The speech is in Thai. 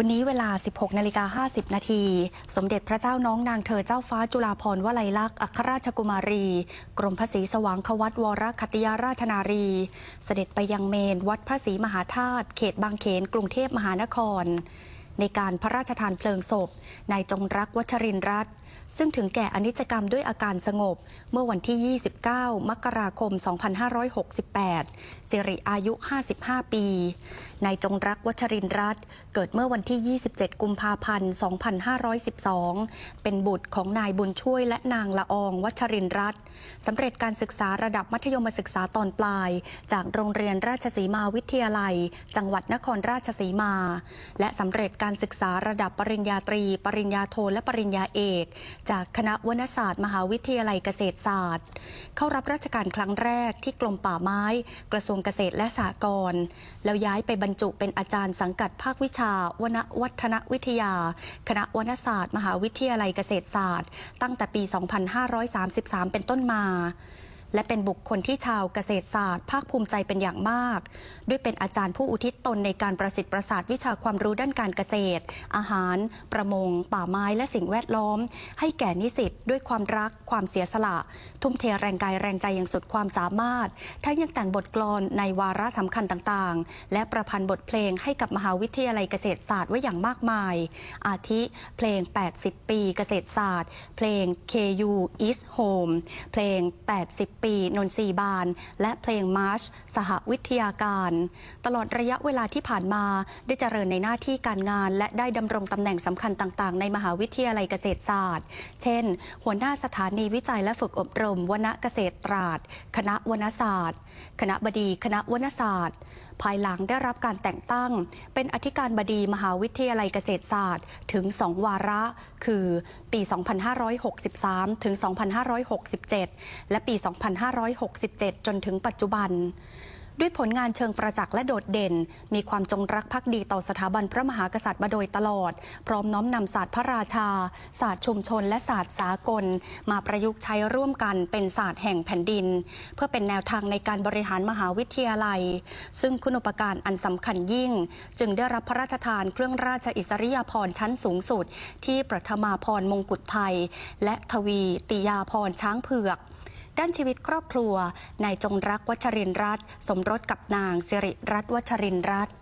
วันนี้เวลา 16นาฬิกา50 นาที สมเด็จพระเจ้าน้องนางเธอเจ้าฟ้าจุฬาภรณ์วลัยลักษณ์อัครราชกุมารี กรมพระศรีสว่างควัตวรคติยาราชนารี เสด็จไปยังเมนวัดพระศรีมหาธาตุเขตบางเขนกรุงเทพมหานคร ในการพระราชทานเพลิงศพนายจงรักวัชรินทร์รัตน์ ซึ่งถึงแก่อนิจกรรมด้วยอาการสงบ เมื่อวันที่ 29 มกราคม 2568 สิริอายุ 55 ปี นายจงรักวัชรินรัตน์เกิดเมื่อวันที่ 27 กุมภาพันธ์ 2512 เป็นบุตรของนายบุญช่วยและนางละอองวัชรินร์รัตน์สำเร็จการศึกษาระดับมัธยมศึกษาตอนปลาย จากโรงเรียนราชสีมาวิทยาลัย จังหวัดนครราชสีมา และสำเร็จการศึกษาระดับปริญญาตรี ปริญญาโทและปริญญาเอกจากคณะวณศาสตร์ มหาวิทยาลัยเกษตรศาสตร์ เข้ารับราชการครั้งแรกที่กรมป่าไม้ กระทรวงเกษตรและสหกรณ์แล้วย้ายไปบรรจุเป็นอาจารย์สังกัดภาควิชาวณวัฒนวิทยา คณะวณศาสตร์ มหาวิทยาลัยเกษตรศาสตร์ ตั้งแต่ปี 2533 เป็นต้นมา และเป็นบุคคลที่ชาวเกษตรศาสตร์ ภาคภูมิใจเป็นอย่างมาก ด้วยเป็นอาจารย์ผู้อุทิศตนในการประสิทธิ์ประสาทวิชาความรู้ด้านการเกษตร อาหาร ประมง ป่าไม้และสิ่งแวดล้อม ให้แก่นิสิตด้วยความรัก ความเสียสละ ทุ่มเทแรงกายแรงใจอย่างสุดความสามารถ ทั้งยังแต่งบทกลอนในวาระสำคัญต่างๆ และประพันธ์บทเพลงให้กับมหาวิทยาลัยเกษตรศาสตร์ไว้อย่างมากมาย อาทิเพลง 80 ปีเกษตรศาสตร์ เพลง KU is Home เพลง 80ปี นนทรีบาน และเพลงมาร์ช สหวิทยาการ ตลอดระยะเวลาที่ผ่านมาได้เจริญในหน้าที่การงาน และได้ดำรงตำแหน่งสำคัญต่าง ๆ ในมหาวิทยาลัยเกษตรศาสตร์ เช่น หัวหน้าสถานีวิจัยและฝึกอบรม วนเกษตรตราดคณะวณศาสตร์ คณะบดีคณะวณศาสตร์ ภายหลังได้รับการแต่งตั้ง เป็นอธิการบดีมหาวิทยาลัยเกษตรศาสตร์ ถึง 2 วาระ คือ ปี 2563 ถึง 2567 และปี2567 จนถึงปัจจุบัน ด้วยผลงานเชิงประจักษ์และโดดเด่น มีความจงรักภักดีต่อสถาบันพระมหากษัตริย์มาโดยตลอด พร้อมน้อมนำศาสตร์พระราชา ศาสตร์ชุมชน และศาสตร์สากล มาประยุกต์ใช้ร่วมกันเป็นศาสตร์แห่งแผ่นดิน เพื่อเป็นแนวทางในการบริหารมหาวิทยาลัย ซึ่งคุณอุปการอันสำคัญยิ่ง จึงได้รับพระราชทานเครื่องราชอิสริยาภรณ์ชั้นสูงสุด ที่ประธมาพรมงกุฎไทย และทวีติยาพรช้างเผือก ด้านชีวิตครอบครัว นายจงรักวัชรินรัตน์สมรสกับนางสิริรัตน์วัชรินรัตน์